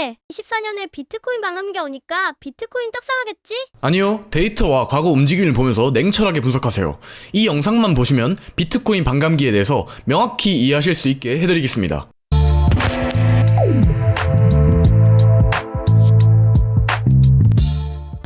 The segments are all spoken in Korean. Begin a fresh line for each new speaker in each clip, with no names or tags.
근데 24년에 비트코인 반감기 오니까 비트코인 떡상하겠지?
아니요, 데이터와 과거 움직임을 보면서 냉철하게 분석하세요. 이 영상만 보시면 비트코인 반감기에 대해서 명확히 이해하실 수 있게 해드리겠습니다.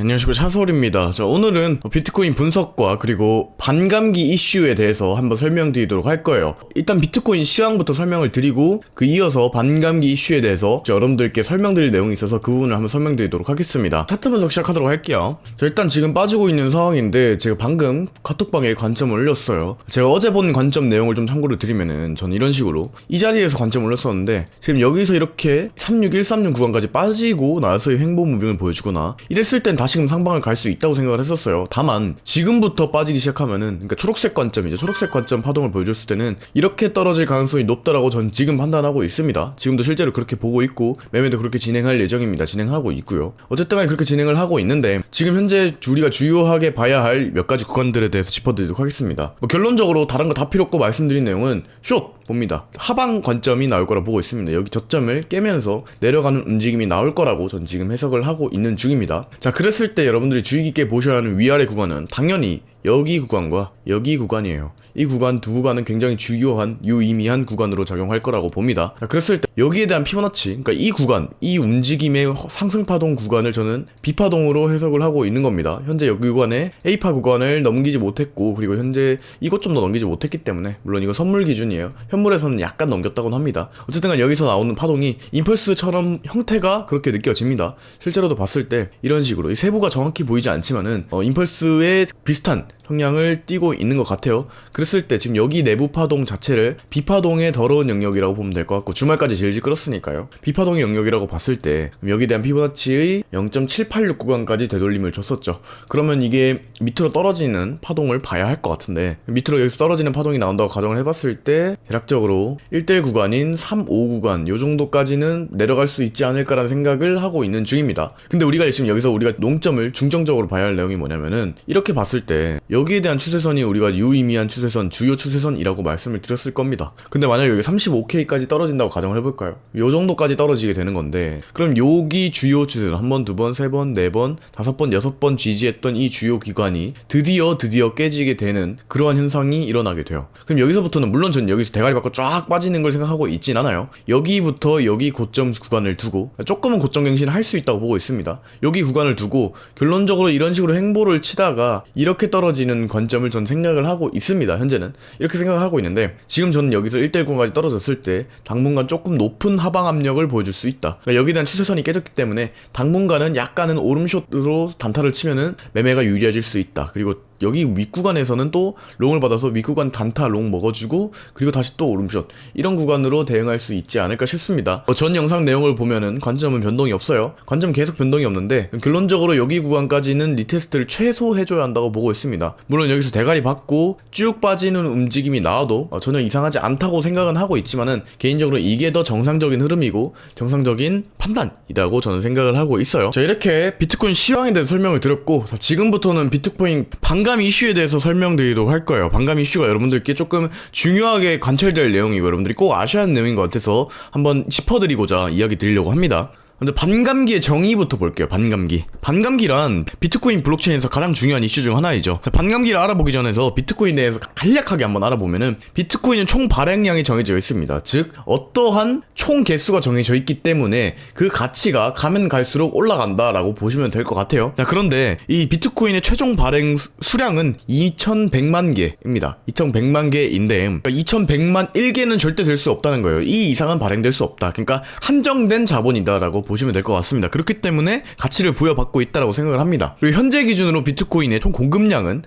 안녕하십니까 차솔입니다. 자, 오늘은 비트코인 분석과 그리고 반감기 이슈에 대해서 한번 설명드리도록 할 거예요. 일단 비트코인 시황부터 설명을 드리고 그 이어서 반감기 이슈에 대해서 여러분들께 설명드릴 내용이 있어서 그 부분을 한번 설명드리도록 하겠습니다. 차트 분석 시작하도록 할게요. 자, 일단 지금 빠지고 있는 상황인데 제가 방금 카톡방에 관점을 올렸어요. 제가 어제 본 관점 내용을 좀 참고로 드리면은 전 이런 식으로 이 자리에서 관점을 올렸었는데 지금 여기서 이렇게 36136 구간까지 빠지고 나서의 횡보 무빙을 보여주거나 이랬을 땐 다시 금 상방을 갈 수 있다고 생각을 했었어요. 다만 지금부터 빠지기 시작하면은 그러니까 초록색 관점이죠. 초록색 관점 파동을 보여줬을 때는 이렇게 떨어질 가능성이 높다라고 전 지금 판단하고 있습니다. 지금도 실제로 그렇게 보고 있고 매매도 그렇게 진행할 예정입니다. 진행하고 있고요. 어쨌든 간에 그렇게 진행을 하고 있는데 지금 현재 우리가 주요하게 봐야 할 몇 가지 구간들에 대해서 짚어드리도록 하겠습니다. 뭐 결론적으로 다른 거 다 필요 없고 말씀드린 내용은 숏 봅니다. 하방 관점이 나올 거라 보고 있습니다. 여기 저점을 깨면서 내려가는 움직임이 나올 거라고 전 지금 해석을 하고 있는 중입니다. 자, 그랬을 때 여러분들이 주의 깊게 보셔야 하는 위아래 구간은 당연히 여기 구간과 여기 구간이에요. 이 구간 두 구간은 굉장히 주요한 유의미한 구간으로 작용할 거라고 봅니다. 자, 그랬을 때 여기에 대한 피보나치, 그러니까 이 구간, 이 움직임의 허- 상승 파동 구간을 저는 B파동으로 해석을 하고 있는 겁니다. 현재 여기 구간에 A파 구간을 넘기지 못했고 그리고 현재 이것 좀 더 넘기지 못했기 때문에 물론 이거 선물 기준이에요. 현물에서는 약간 넘겼다고는 합니다. 어쨌든 간 여기서 나오는 파동이 임펄스처럼 형태가 그렇게 느껴집니다. 실제로도 봤을 때 이런 식으로 이 세부가 정확히 보이지 않지만은 어, 임펄스의 비슷한 성향을 띠고 있는 것 같아요. 그랬을 때 지금 여기 내부 파동 자체를 비파동의 더러운 영역이라고 보면 될 것 같고 주말까지 질질 끌었으니까요. 비파동의 영역이라고 봤을 때 여기 대한 피보나치의 0.786 구간까지 되돌림을 줬었죠. 그러면 이게 밑으로 떨어지는 파동을 봐야 할 것 같은데 밑으로 여기서 떨어지는 파동이 나온다고 가정을 해봤을 때 대략적으로 1대1 구간인 3, 5 구간 요 정도까지는 내려갈 수 있지 않을까라는 생각을 하고 있는 중입니다. 근데 우리가 지금 여기서 우리가 농점을 중점적으로 봐야 할 내용이 뭐냐면은 이렇게 봤을 때 여기에 대한 추세선이 우리가 유의미한 추세선, 주요 추세선이라고 말씀을 드렸을 겁니다. 근데 만약 여기 35K까지 떨어진다고 가정을 해볼까요? 요 정도까지 떨어지게 되는 건데 그럼 여기 주요 추세선 한 번, 두 번, 세 번, 네 번, 다섯 번, 여섯 번 지지했던 이 주요 기관이 드디어 드디어 깨지게 되는 그러한 현상이 일어나게 돼요. 그럼 여기서부터는 물론 전 여기서 대가리 받고 쫙 빠지는 걸 생각하고 있진 않아요. 여기부터 여기 고점 구간을 두고 조금은 고점 갱신을 할 수 있다고 보고 있습니다. 여기 구간을 두고 결론적으로 이런 식으로 행보를 치다가 이렇게 떨어지 는 관점을 전 생각을 하고 있습니다. 현재는 이렇게 생각을 하고 있는데 지금 저는 여기서 1대1 구간까지 떨어졌을 때 당분간 조금 높은 하방 압력을 보여줄 수 있다. 그러니까 여기에 대한 추세선이 깨졌기 때문에 당분간은 약간은 오름숏으로 단타를 치면은 매매가 유리해질 수 있다. 그리고 여기 윗구간에서는 또 롱을 받아서 윗구간 단타 롱 먹어주고 그리고 다시 또 오름숏 이런 구간으로 대응할 수 있지 않을까 싶습니다. 어, 전 영상 내용을 보면은 관점은 변동이 없어요. 관점 계속 변동이 없는데 결론적으로 여기 구간까지는 리테스트를 최소 해줘야 한다고 보고 있습니다. 물론 여기서 대가리 받고 쭉 빠지는 움직임이 나와도 어, 전혀 이상하지 않다고 생각은 하고 있지만은 개인적으로 이게 더 정상적인 흐름이고 정상적인 판단이라고 저는 생각을 하고 있어요. 자 이렇게 비트코인 시황에 대해서 설명을 드렸고 자, 지금부터는 비트코인 반감 이슈에 대해서 설명드리도록 할 거예요. 반감 이슈가 여러분들께 조금 중요하게 관찰될 내용이고 여러분들이 꼭 아셔야 하는 내용인 것 같아서 한번 짚어드리고자 이야기 드리려고 합니다. 먼저 반감기의 정의부터 볼게요. 반감기. 반감기란 비트코인 블록체인에서 가장 중요한 이슈 중 하나이죠. 반감기를 알아보기 전에서 비트코인 내에서 간략하게 한번 알아보면은 비트코인은 총 발행량이 정해져 있습니다. 즉 어떠한 총 개수가 정해져 있기 때문에 그 가치가 가면 갈수록 올라간다라고 보시면 될 것 같아요. 자, 그런데 이 비트코인의 최종 발행 수- 수량은 2100만 개입니다. 2100만 개인데 그러니까 2100만 1개는 절대 될 수 없다는 거예요. 이 이상은 발행될 수 없다. 그러니까 한정된 자본이다라고 보시면 될 것 같습니다. 그렇기 때문에 가치를 부여받고 있다라고 생각을 합니다. 그리고 현재 기준으로 비트코인의 총 공급량은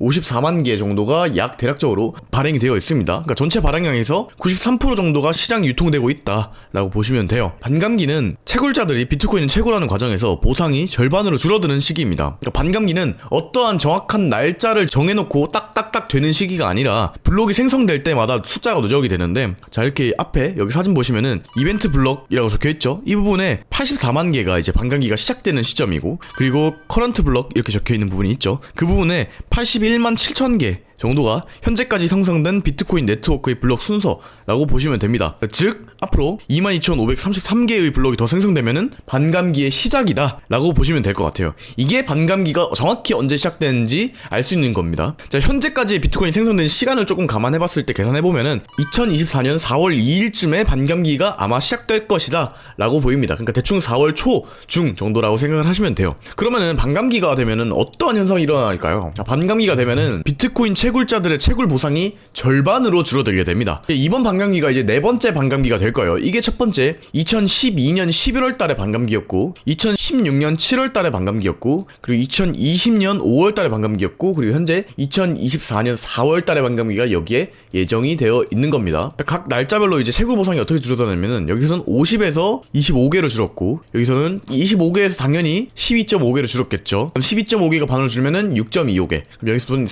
1954만 개 정도가 약 대략적으로 발행이 되어 있습니다. 그러니까 전체 발행량에서 93% 정도가 시장 유통되고 있다라고 보시면 돼요. 반감기는 채굴자들이 비트코인은 채굴하는 과정에서 보상이 절반으로 줄어드는 시기입니다. 그러니까 반감기는 어떠한 정확한 날짜를 정해놓고 딱딱딱 되는 시기가 아니라 블록이 생성될 때마다 숫자가 누적이 되는데 자 이렇게 앞에 여기 사진 보시면은 이벤트 블럭이라고 적혀 있죠. 이 부분에 84만 개가 이제 반감기가 시작되는 시점이고 그리고 커런트 블럭 이렇게 적혀 있는 부분이 있죠. 그 부분에 81만 7천 개 정도가 현재까지 형성된 비트코인 네트워크의 블록 순서라고 보시면 됩니다. 즉 앞으로 22,533개의 블록이 더 생성되면은 반감기의 시작이다라고 보시면 될 것 같아요. 이게 반감기가 정확히 언제 시작되는지 알 수 있는 겁니다. 자 현재까지 비트코인 생성된 시간을 조금 감안해봤을 때 계산해보면은 2024년 4월 2일쯤에 반감기가 아마 시작될 것이다라고 보입니다. 그러니까 대충 4월 초 중 정도라고 생각을 하시면 돼요. 그러면은 반감기가 되면은 어떠한 현상이 일어날까요? 자, 반감기가 되면은 비트코인 채굴자들의 채굴 보상이 절반으로 줄어들게 됩니다. 이번 반감기가 이제 네 번째 반감기가 될 거예요. 이게 첫 번째 2012년 11월 달에 반감기였고 2016년 7월 달에 반감기였고 그리고 2020년 5월 달에 반감기였고 그리고 현재 2024년 4월 달에 반감기가 여기에 예정이 되어 있는 겁니다. 각 날짜별로 이제 채굴 보상이 어떻게 줄어드냐면은 여기서는 50에서 25개로 줄었고 여기서는 25개에서 당연히 12.5개로 줄었겠죠. 그럼 12.5개가 반으로 줄면은 6.25개. 그럼 여기서는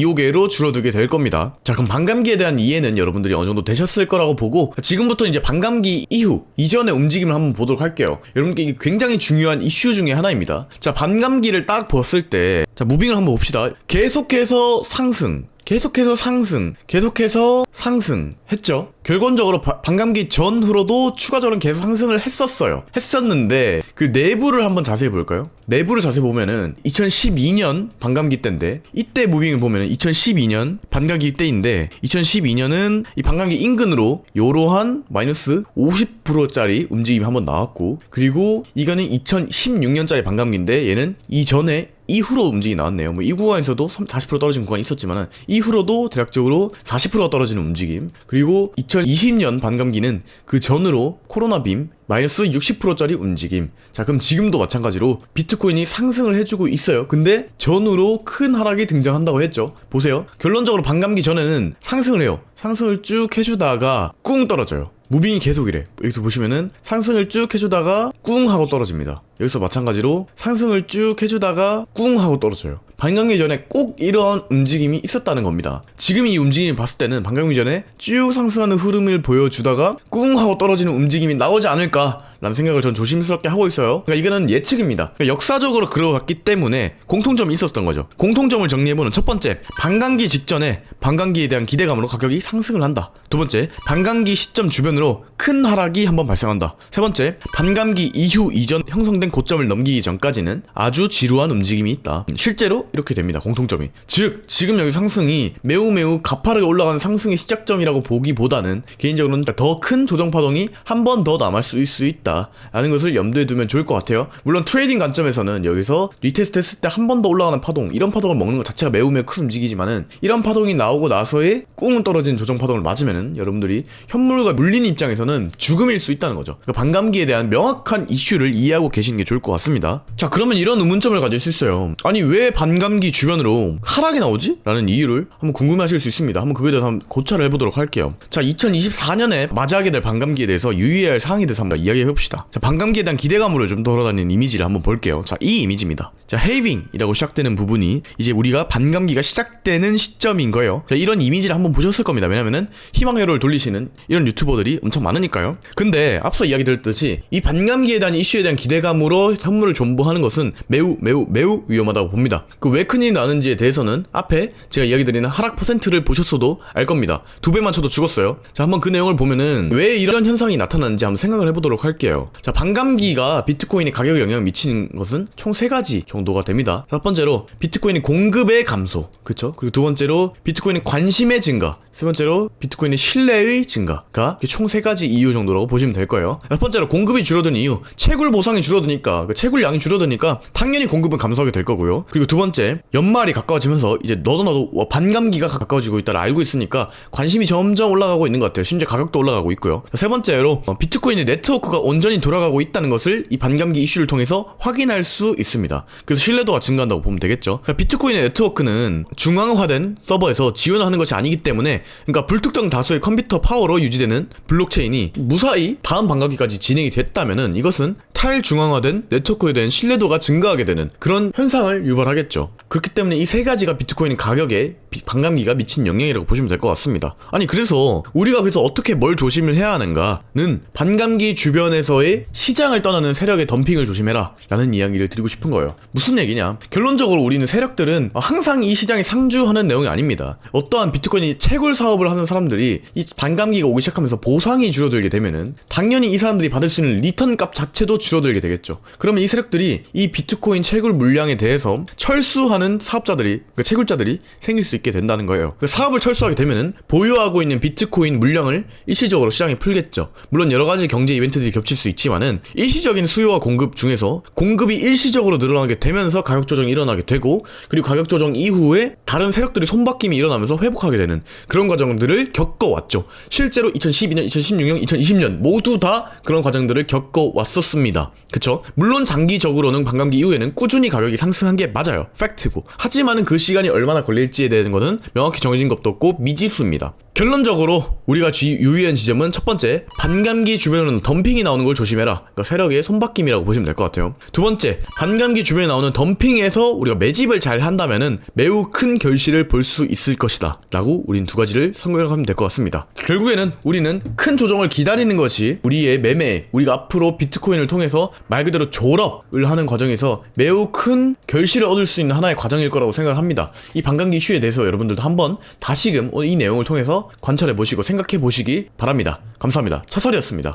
3.125개로 줄어들게 될 겁니다. 자, 그럼 반감기에 대한 이해는 여러분들이 어느 정도 되셨을 거라고 보고 지금부터 이제 반감기 이후 이전의 움직임을 한번 보도록 할게요. 여러분께 굉장히 중요한 이슈 중에 하나입니다. 자, 반감기를 딱 봤을 때 자, 무빙을 한번 봅시다. 계속해서 상승. 계속해서 상승, 계속해서 상승 했죠. 결론적으로 바- 반감기 전후로도 추가적으로 계속 상승을 했었어요. 했었는데 그 내부를 한번 자세히 볼까요? 내부를 자세히 보면은 2012년 반감기 때인데 이때 무빙을 보면은 2012년 반감기 때인데 2012년은 이 반감기 인근으로 요러한 마이너스 50%짜리 움직임이 한번 나왔고 그리고 이거는 2016년짜리 반감기인데 얘는 이전에 이후로 움직임이 나왔네요. 뭐 이 구간에서도 40% 떨어진 구간이 있었지만은 이후로도 대략적으로 40% 떨어지는 움직임. 그리고 2020년 반감기는 그 전으로 코로나 빔 마이너스 60%짜리 움직임. 자, 그럼 지금도 마찬가지로 비트코인이 상승을 해주고 있어요. 근데 전후로 큰 하락이 등장한다고 했죠. 보세요. 결론적으로 반감기 전에는 상승을 해요. 상승을 쭉 해주다가 꿍 떨어져요. 무빙이 계속 이래. 여기서 보시면은 상승을 쭉 해주다가 꿍 하고 떨어집니다. 여기서 마찬가지로 상승을 쭉 해주다가 꿍 하고 떨어져요. 반감기 전에 꼭 이런 움직임이 있었다는 겁니다. 지금 이 움직임을 봤을 때는 반감기 전에 쭉 상승하는 흐름을 보여주다가 꿍 하고 떨어지는 움직임이 나오지 않을까 라는 생각을 전 조심스럽게 하고 있어요. 그러니까 이거는 예측입니다. 그러니까 역사적으로 그러갔기 때문에 공통점이 있었던 거죠. 공통점을 정리해보는 첫 번째, 반감기 직전에 반감기에 대한 기대감으로 가격이 상승을 한다. 두 번째, 반감기 시점 주변으로 큰 하락이 한번 발생한다. 세 번째, 반감기 이후 이전 형성된 고점을 넘기기 전까지는 아주 지루한 움직임이 있다. 실제로 이렇게 됩니다. 공통점이. 즉, 지금 여기 상승이 매우 매우 가파르게 올라가는 상승의 시작점이라고 보기보다는 개인적으로는 더 큰 조정 파동이 한 번 더 남을 수, 수 있다. 라는 것을 염두에 두면 좋을 것 같아요. 물론 트레이딩 관점에서는 여기서 리테스트 했을 때 한 번 더 올라가는 파동, 이런 파동을 먹는 것 자체가 매우 매우 큰 움직이지만은 이런 파동이 나오고 나서의 꿍 떨어진 조정 파동을 맞으면은 여러분들이 현물과 물린 입장에서는 죽음일 수 있다는 거죠. 그러니까 반감기에 대한 명확한 이슈를 이해하고 계시는 게 좋을 것 같습니다. 자, 그러면 이런 의문점을 가질 수 있어요. 아니, 왜 반감기 주변으로 하락이 나오지? 라는 이유를 한번 궁금해하실 수 있습니다. 한번 그거에 대해서 한번 고찰을 해보도록 할게요. 자, 2024년에 맞이하게 될 반감기에 대해서 유의해야 할 사항에 대해서 한번 이야기해봅시다. 자, 반감기에 대한 기대감으로 좀 돌아다니는 이미지를 한번 볼게요. 자, 이 이미지입니다. 자, 헤이빙이라고 시작되는 부분이 이제 우리가 반감기가 시작되는 시점인 거예요. 자, 이런 이미지를 한번 보셨을 겁니다. 왜냐면은 희망회로를 돌리시는 이런 유튜버들이 엄청 많으니까요. 근데 앞서 이야기 드렸듯이 이 반감기에 대한 이슈에 대한 기대감으로 현물을 존버하는 것은 매우 매우 매우 위험하다고 봅니다. 그 왜 큰일이 나는지에 대해서는 앞에 제가 이야기 드리는 하락 퍼센트를 보셨어도 알 겁니다. 두 배만 쳐도 죽었어요. 자, 한번 그 내용을 보면은 왜 이런 현상이 나타나는지 한번 생각을 해보도록 할게요. 자, 반감기가 비트코인의 가격에 영향을 미치는 것은 총 세 가지 정도가 됩니다. 첫 번째로 비트코인의 공급의 감소, 그쵸? 그리고 두 번째로 비트코인의 관심의 증가, 세 번째로 비트코인의 신뢰의 증가가 총 세 가지 이유 정도라고 보시면 될 거예요. 첫 번째로 공급이 줄어든 이유, 채굴 보상이 줄어드니까 그 채굴 양이 줄어드니까 당연히 공급은 감소하게 될 거고요. 그리고 두 번째, 연말이 가까워지면서 이제 너도 나도 와, 반감기가 가까워지고 있다를 알고 있으니까 관심이 점점 올라가고 있는 것 같아요. 심지어 가격도 올라가고 있고요. 세 번째로 어, 비트코인의 네트워크가 온전히 돌아가고 있다는 것을 이 반감기 이슈를 통해서 확인할 수 있습니다. 그래서 신뢰도가 증가한다고 보면 되겠죠. 그러니까 비트코인의 네트워크는 중앙화된 서버에서 지원하는 것이 아니기 때문에 그러니까 불특정 다수의 컴퓨터 파워로 유지되는 블록체인이 무사히 다음 반감기까지 진행이 됐다면은 이것은 탈중앙화된 네트워크에 대한 신뢰도가 증가하게 되는 그런 현상을 유발하겠죠. 그렇기 때문에 이 세 가지가 비트코인 가격에 비- 반감기가 미친 영향이라고 보시면 될 것 같습니다. 아니 그래서 우리가 그래서 어떻게 뭘 조심을 해야 하는가는 반감기 주변에서의 시장을 떠나는 세력의 덤핑을 조심해라 라는 이야기를 드리고 싶은 거예요. 무슨 얘기냐? 결론적으로 우리는 세력들은 항상 이 시장에 상주하는 내용이 아닙니다. 어떠한 비트코인이 채굴 사업을 하는 사람들이 이 반감기가 오기 시작하면서 보상이 줄어들게 되면은 당연히 이 사람들이 받을 수 있는 리턴 값 자체도 줄어들게 되겠죠. 그러면 이 세력들이 이 비트코인 채굴 물량에 대해서 철수하는 사업자들이 그 채굴자들이 생길 수 있게 된다는 거예요. 그 사업을 철수하게 되면은 보유하고 있는 비트코인 물량을 일시적으로 시장에 풀겠죠. 물론 여러 가지 경제 이벤트들이 겹칠 수 있지만은 일시적인 수요와 공급 중에서 공급이 일시적으로 늘어나게 되면서 가격 조정이 일어나게 되고 그리고 가격 조정 이후에 다른 세력들이 손바뀜이 일어나면서 회복하게 되는 그런 과정들을 겪어왔죠. 실제로 2012년, 2016년, 2020년 모두 다 그런 과정들을 겪어왔었습니다. 그쵸? 물론 장기적으로는 반감기 이후에는 꾸준히 가격이 상승한 게 맞아요. 팩트고. 하지만은 그 시간이 얼마나 걸릴지에 대한 거는 명확히 정해진 것도 없고 미지수입니다. 결론적으로 우리가 주- 유의한 지점은 첫 번째, 반감기 주변에는 덤핑이 나오는 걸 조심해라. 그러니까 세력의 손바뀜이라고 보시면 될 것 같아요. 두 번째, 반감기 주변에 나오는 덤핑에서 우리가 매집을 잘 한다면은 매우 큰 결실을 볼 수 있을 것이다. 라고 우린 두 가지를 생각하면 될 것 같습니다. 결국에는 우리는 큰 조정을 기다리는 것이 우리의 매매, 우리가 앞으로 비트코인을 통해서 말 그대로 졸업을 하는 과정에서 매우 큰 결실을 얻을 수 있는 하나의 과정일 거라고 생각을 합니다. 이 반감기 이슈에 대해 서 여러분들도 한번 다시금 이 내용을 통해서 관찰해 보시고 생각해 보시기 바랍니다. 감사합니다. 차설이었습니다.